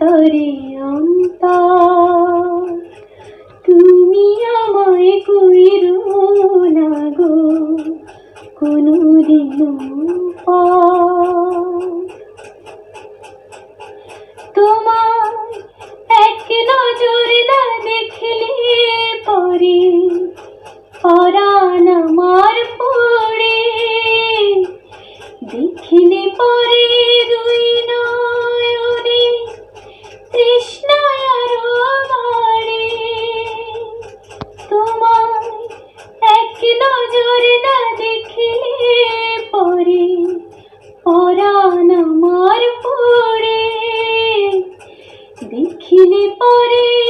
तारे आम করে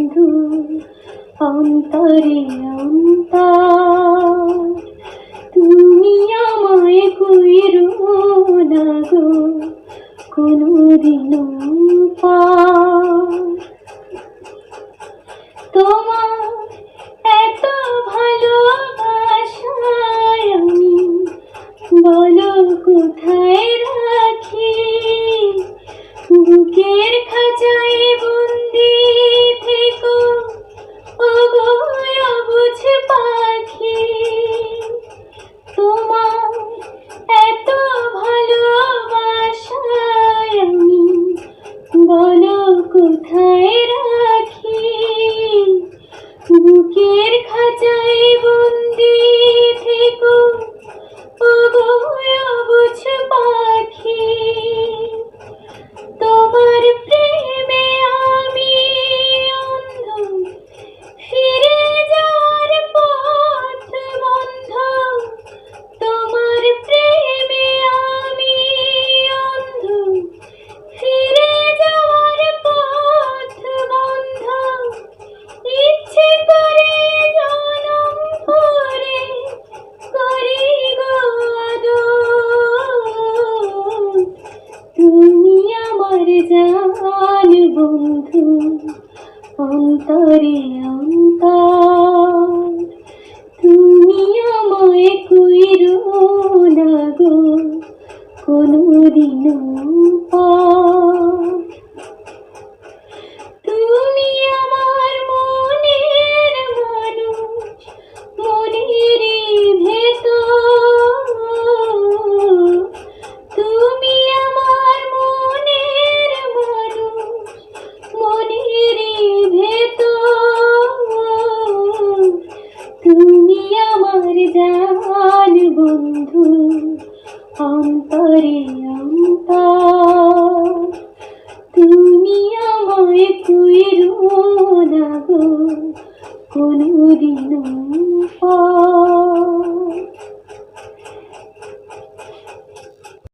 বন্ধু অন্তরে অন্তর। অন্তরে অন্তর। তুমি আমায় কইরো না গো কোনোদিনও পা অন্তরে অন্তর। তুমি আমায় কুইরো না গো কোনোদিন